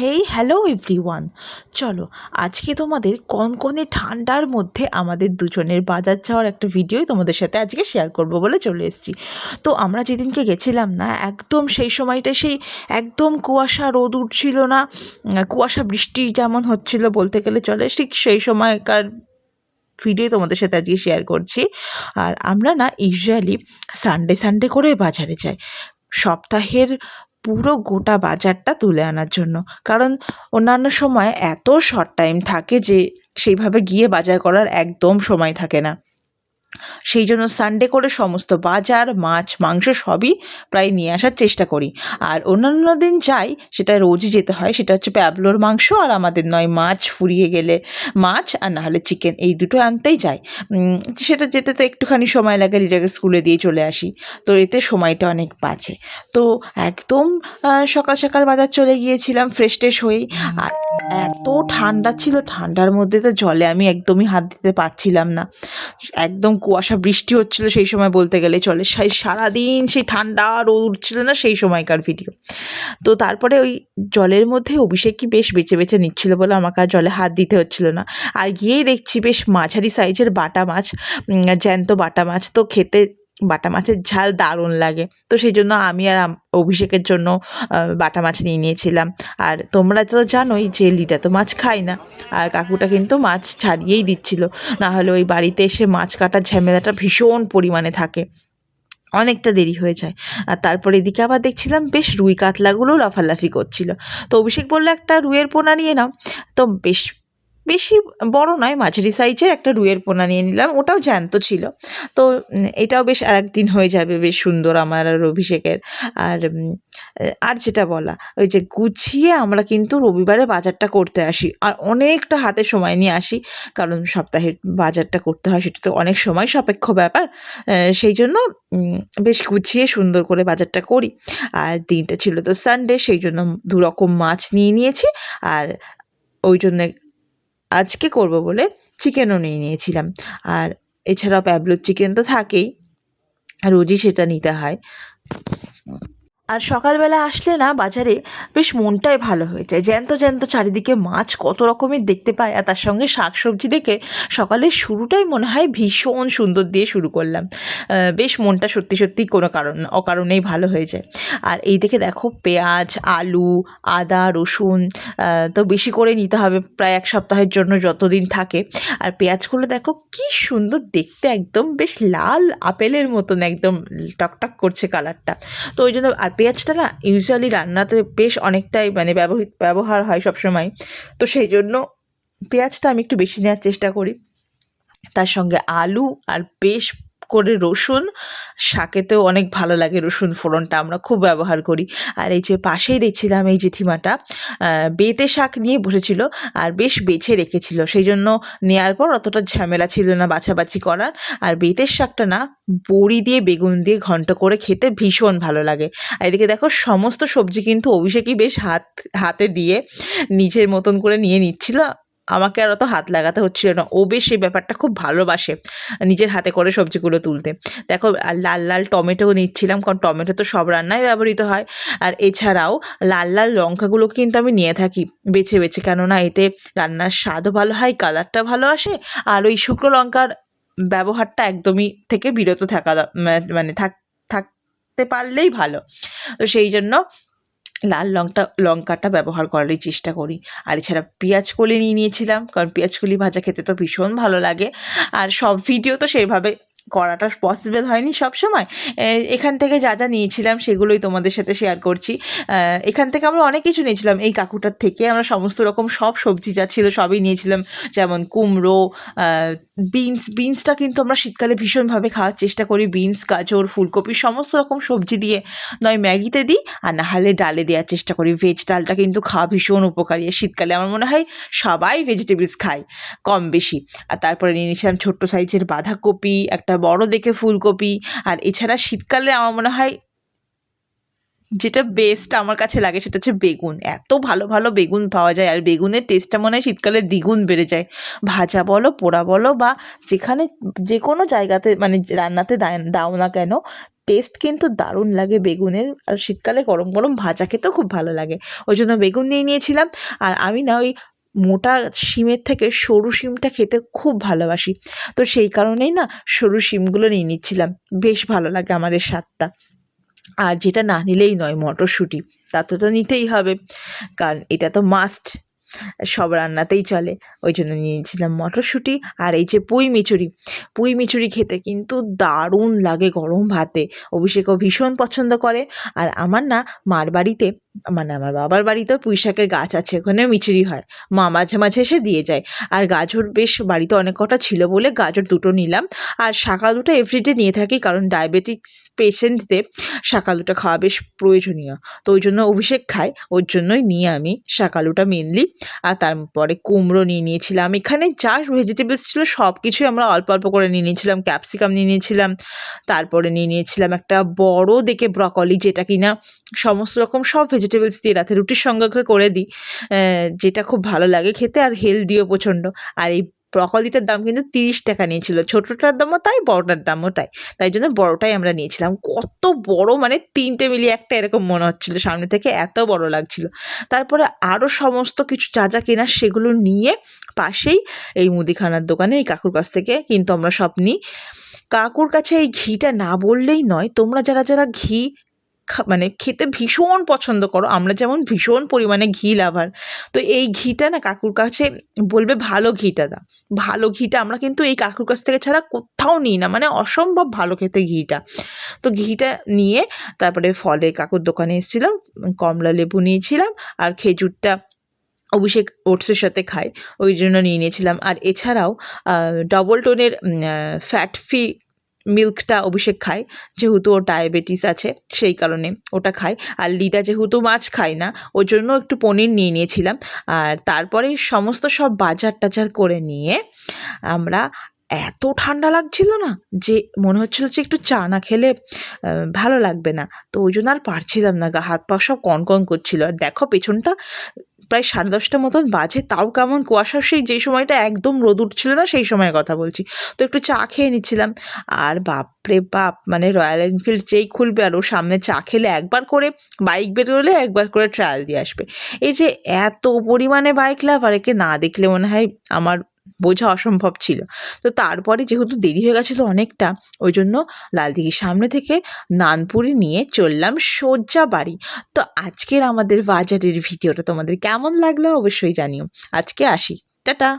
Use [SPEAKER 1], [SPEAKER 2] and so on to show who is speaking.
[SPEAKER 1] Hey hello everyone চলো, আজকে তোমাদের কনকনে ঠান্ডার মধ্যে আমাদের দুজনের বাজার যাওয়ার একটা ভিডিওই তোমাদের সাথে আজকে শেয়ার করব বলে চলে এসেছি। তো আমরা যেদিনকে গেছিলাম না, একদম সেই সময়টা সেই একদম কুয়াশা রোদ উঠছিল না কুয়াশা বৃষ্টি যেমন হচ্ছিল বলতে গেলে চলে, ঠিক সেই সময়কার ভিডিও তোমাদের সাথে আজকে শেয়ার করছি। আর আমরা না ইউজুয়ালি সানডে সানডে করে বাজারে যাই। সপ্তাহের পুরো গোটা বাজারটা তুলে আনার জন্য। কারণ অন্যান্য সময় এত শর্ট টাইম থাকে যে, সেইভাবে গিয়ে বাজার করার একদম সময় থাকে না। সেই জন্য সানডে করে সমস্ত বাজার, মাছ, মাংস সবই প্রায় নিয়ে আসার চেষ্টা করি। আর অন্যান্য দিন যাই, সেটা রোজই যেতে হয়, সেটা হচ্ছে প্যাবলোর মাংস আর আমাদের নয় মাছ ফুরিয়ে গেলে মাছ আর নাহলে চিকেন এই দুটো আনতেই যাই। সেটা যেতে তো একটুখানি সময় লাগে লিটাকে স্কুলে দিয়ে চলে আসি। তো এতে সময়টা অনেক বাঁচে। তো একদম সকাল সকাল বাজার চলে গিয়েছিলাম ফ্রেশ ট্রেশ হয়েই। আর এত ঠান্ডা ছিল, ঠান্ডার মধ্যে তো জলে আমি একদমই হাত দিতে পারছিলাম না। একদম কুয়াশা, বৃষ্টি হচ্ছিল সেই সময় বলতে গেলে চলে। সেই সারাদিন সেই ঠান্ডা রোদ উঠছিল না সেই সময়কার ভিডিও তো তারপরে ওই জলের মধ্যে অভিষেক কি বেশ বেছে বেছে নিচ্ছিল বলে আমাকে আর জলে হাত দিতে হচ্ছিল না। আর গিয়েই দেখছি বেশ মাঝারি সাইজের বাটা মাছ জ্যান্ত বাটা মাছ। তো খেতে বাটা মাছের ঝাল দারুণ লাগে। তো সেই জন্য আমি আর অভিষেকের জন্য বাটা মাছ নিয়ে নিয়েছিলাম। আর তোমরা তো জানোই যে লিটা তো মাছ খায় না। আর কাকুটা কিন্তু মাছ ছাড়িয়েই দিচ্ছিল। না হলে ওই বাড়িতে এসে মাছ কাটার ঝামেলাটা ভীষণ পরিমাণে থাকে। অনেকটা দেরি হয়ে যায়। আর তারপরে এদিকে আবার দেখছিলাম বেশ রুই কাতলাগুলো লাফালাফি করছিল। তো অভিষেক বলল, একটা রুইয়ের পোনা নিয়ে নাও। তো বেশ বেশি বড় নয়, মাঝারি সাইজের একটা রুইয়ের পোনা নিয়ে নিলাম, ওটাও জ্যান্ত ছিল। তো এটাও বেশ আর একদিন হয়ে যাবে, বেশ সুন্দর আমার আর অভিষেকের। আর আর যেটা বলা, ওই যে গুছিয়ে আমরা কিন্তু রবিবারে বাজারটা করতে আসি। আর অনেকটা হাতে সময় নিয়ে আসি, কারণ সপ্তাহের বাজারটা করতে হয়, সেটা তো অনেক সময় সাপেক্ষ ব্যাপার। সেই জন্য বেশ গুছিয়ে সুন্দর করে বাজারটা করি। আর দিনটা ছিল তো সানডে সেই জন্য দু রকম মাছ নিয়ে নিয়েছি। আর ওই জন্যে আজকে করব বলে চিকেনও নিয়ে নিয়েছিলাম। আর এছাড়াও প্যাবলোর চিকেন তো থাকেই রোজই সেটা নিতে হয়। আর সকালবেলা আসলে না বাজারে বেশ মনটাই ভালো হয়ে যায়। জ্যান্ত জ্যান্ত চারিদিকে মাছ কত রকমের দেখতে পায় আর তার সঙ্গে শাক সবজি দেখে সকালের শুরুটাই মনে হয় ভীষণ সুন্দর দিয়ে শুরু করলাম। বেশ মনটা সত্যি সত্যি কোনো কারণ অকারণেই ভালো হয়ে যায়। আর এই দেখে দেখো পেঁয়াজ, আলু, আদা, রসুন তো বেশি করে নিতে হবে প্রায় এক সপ্তাহের জন্য যতদিন থাকে। আর পেঁয়াজগুলো দেখো কি সুন্দর দেখতে একদম বেশ লাল আপেলের মতন একদম টকটক করছে কালারটা। তো ওই জন্য আর পেঁয়াজটা না ইউজুয়ালি রান্নাতে বেশ অনেকটাই মানে ব্যবহৃত, ব্যবহার হয় সবসময়। তো সেই জন্য পেঁয়াজটা আমি একটু বেশি নেওয়ার চেষ্টা করি। তার সঙ্গে আলু আর বেশ করে রসুন। শাকেতেও অনেক ভালো লাগে রসুন ফোড়নটা, আমরা খুব ব্যবহার করি। আর এই যে পাশেই দেখছিলাম এই জেঠিমাটা বেতে শাক নিয়ে বসেছিল আর বেশ বেছে রেখেছিল। সেই জন্য নেওয়ার পর অতটা ঝামেলা ছিল না বাছাবাছি করার। আর বেতের শাকটা না, বড়ি দিয়ে, বেগুন দিয়ে ঘন্ট করে খেতে ভীষণ ভালো লাগে। আর এদিকে দেখো, সমস্ত সবজি কিন্তু অভিষেকই বেশ হাত, হাতে দিয়ে নিজের মতন করে নিয়ে নিচ্ছিল। আমাকে আর অত হাত লাগাতে হচ্ছিল না। ও বেশ সেই ব্যাপারটা খুব ভালোবাসে নিজের হাতে করে সবজিগুলো তুলতে। দেখো, আর লাল লাল টমেটোও নিচ্ছিলাম কারণ টমেটো তো সব রান্নায় ব্যবহৃত হয়। আর এছাড়াও লাল লাল লঙ্কাগুলো কিন্তু আমি নিয়ে থাকি বেছে বেছে। কেননা এতে রান্নার স্বাদও ভালো হয় কালারটা ভালো আসে, আর ওই শুকনো লঙ্কার ব্যবহারটা একদমই থেকে বিরত থাকা মানে থাক থাকতে পারলেই ভালো। তো সেই জন্য লাল লঙ্কা, লঙ্কাটা ব্যবহার করারই চেষ্টা করি। আর এছাড়া পেঁয়াজ কলি নিয়ে নিয়েছিলাম, কারণ পেঁয়াজ কলি ভাজা খেতে তো ভীষণ ভালো লাগে। আর সব ভিডিও তো সেইভাবে করাটা পসিবল হয়নি সব সময় এখান থেকে যা যা নিয়েছিলাম সেগুলোই তোমাদের সাথে শেয়ার করছি। এখান থেকে আমরা অনেক কিছু নিয়েছিলাম। এই কাকুটার থেকে আমরা সমস্ত রকম সব সবজি যা ছিল সবই নিয়েছিলাম। যেমন কুমড়ো বিনস বিনসটা কিন্তু আমরা শীতকালে ভীষণভাবে খাওয়ার চেষ্টা করি। বিনস গাজর, ফুলকপি সমস্ত রকম সবজি দিয়ে নয় ম্যাগিতে দিই আর না হলে ডালে দেওয়ার চেষ্টা করি। ভেজ ডালটা কিন্তু খাওয়া ভীষণ উপকারী। শীতকালে আমার মনে হয় সবাই ভেজিটেবলস খায় কম বেশি। আর তারপরে নিয়ে নিয়েছিলাম ছোট্ট সাইজের বাঁধাকপি, একটা বড় দেখে ফুলকপি, আর এছাড়া শীতকালে আমার মনে হয় যেটা বেস্ট আমার কাছে লাগে সেটা হচ্ছে বেগুন। এত ভালো ভালো বেগুন পাওয়া যায়, আর বেগুনের টেস্টটা মনে হয় শীতকালে দ্বিগুণ বেড়ে যায়। ভাজা বলো, পোড়া বলো বা যেখানে যে কোনো জায়গাতে মানে রান্নাতে দাও না কেন টেস্ট কিন্তু দারুণ লাগে বেগুনের। আর শীতকালে গরম গরম ভাজা খেতেও খুব ভালো লাগে। ওই জন্য বেগুন নিয়ে নিয়েছিলাম। আর আমি না ওই মোটা শিমের থেকে সরু শিমটা খেতে খুব ভালোবাসি। তো সেই কারণেই না সরু শিমগুলো নিয়ে নিচ্ছিলাম। বেশ ভালো লাগে আমার এই স্বাদটা। আর যেটা না নিলেই নয় মটরশুঁটি তা তো তো নিতেই হবে। কারণ এটা তো মাস্ট সব রান্নাতেই চলে। ওই জন্য নিয়েছিলাম মটরশুঁটি আর এই যে পুঁই মিচুরি। পুঁই মিচুরি খেতে কিন্তু দারুণ লাগে গরম ভাতে। অভিষেকও ভীষণ পছন্দ করে। আর আমার না, মার বাড়িতে মানে আমার বাবার বাড়িতেও পুঁই শাকের গাছ আছে ওখানে মিচুরি হয়। মা মাঝে মাঝে এসে দিয়ে যায়। আর গাজর বেশ বাড়িতে অনেক কটা ছিল বলে গাজর দুটো নিলাম। আর শাঁকা দুটো এভরিডে নিয়ে থাকি কারণ ডায়াবেটিক্স পেশেন্টদের শাঁকালুটা খাওয়া বেশ প্রয়োজনীয়। তো ওই জন্য অভিষেক খায়, ওর জন্যই নিয়ে আমি শাঁকালুটা মেনলি আর তারপরে কুমড়ো নিয়ে নিয়েছিলাম। এখানে যা ভেজিটেবলস ছিল সব কিছুই আমরা অল্প অল্প করে নিয়ে নিয়েছিলাম ক্যাপসিকাম নিয়ে নিয়েছিলাম, তারপরে নিয়ে নিয়েছিলাম একটা বড় দেখে ব্রকলি যেটা কিনা সমস্ত রকম সব ভেজিটেবলস দিয়ে রাতে রুটির সঙ্গে করে দিই। যেটা খুব ভালো লাগে খেতে আর হেলদিও প্রচণ্ড। আর এই ব্রকলিটার দাম কিন্তু তিরিশ টাকা নিয়েছিল। ছোটোটার দামও তাই, বড়টার দামও তাই। তাই জন্য বড়টাই আমরা নিয়েছিলাম। কত বড় মানে তিনটে মিলিয়ে একটা এরকম মনে হচ্ছিল, সামনে থেকে এত বড় লাগছিল। তারপরে আরও সমস্ত কিছু যা যা কেনার সেগুলো নিয়ে পাশেই এই মুদিখানার দোকানে এই কাকুর কাছ থেকে কিন্তু আমরা সব নিই। কাকুর কাছে এই ঘিটা না বললেই নয়, তোমরা যারা যারা ঘি মানে খেতে ভীষণ পছন্দ করো। আমরা যেমন ভীষণ পরিমাণে ঘি লাভার। তো এই ঘিটা না কাকুর কাছে বলবে ভালো ঘিটা দা ভালো ঘিটা আমরা কিন্তু এই কাকুর কাছ থেকে ছাড়া কোথাও নিই না। মানে অসম্ভব ভালো খেতে ঘিটা। তো ঘিটা নিয়ে তারপরে ফলে কাকুর দোকানে এসেছিলাম, কমলা লেবু নিয়েছিলাম আর খেজুরটা অভিষেক ওটসের সাথে খায়। ওই জন্য নিয়ে নিয়েছিলাম। আর এছাড়াও ডবল টোনের ফ্যাট ফ্রি মিল্কটা অভিষেক খায়, যেহেতু ওর ডায়াবেটিস আছে, সেই কারণে ওটা খায়। আর লিডা যেহেতু মাছ খায় না, ওর জন্য একটু পনির নিয়ে নিয়েছিলাম। আর তারপরে সমস্ত সব বাজার টাজার করে নিয়ে আমরা এত ঠান্ডা লাগছিল না যে মনে হচ্ছিল যে একটু চা না খেলে ভালো লাগবে না। তো ওই জন্য আর পারছিলাম না, গা হাত পা সব কনকন করছিল। আর দেখো পেছনটা প্রায় সাড়ে দশটা মতন বাজে। তাও কেমন কুয়াশা সেই, যে সময়টা একদম রোদ উঠছিল না, সেই সময়ের কথা বলছি। তো একটু চা খেয়ে নিচ্ছিলাম। আর বাপরে বাপ মানে রয়্যাল এনফিল্ড যেই খুলবে আর ওর সামনে চা খেলে একবার করে বাইক বেরোলে একবার করে ট্রায়াল দিয়ে আসবে। এই যে এত পরিমাণে বাইক লাভ আর একে না দেখলে মনে হয় আমার বোঝা অসম্ভব ছিল। তো তারপরে যেহেতু দেরি হয়ে গেছিল অনেকটা, ওই জন্য লালদিঘির সামনে থেকে নানপুরি নিয়ে চললাম সোজা বাড়ি। তো আজকের আমাদের বাজারের ভিডিওটা তোমাদের কেমন লাগল অবশ্যই জানিও। আজকে আসি। টাটা!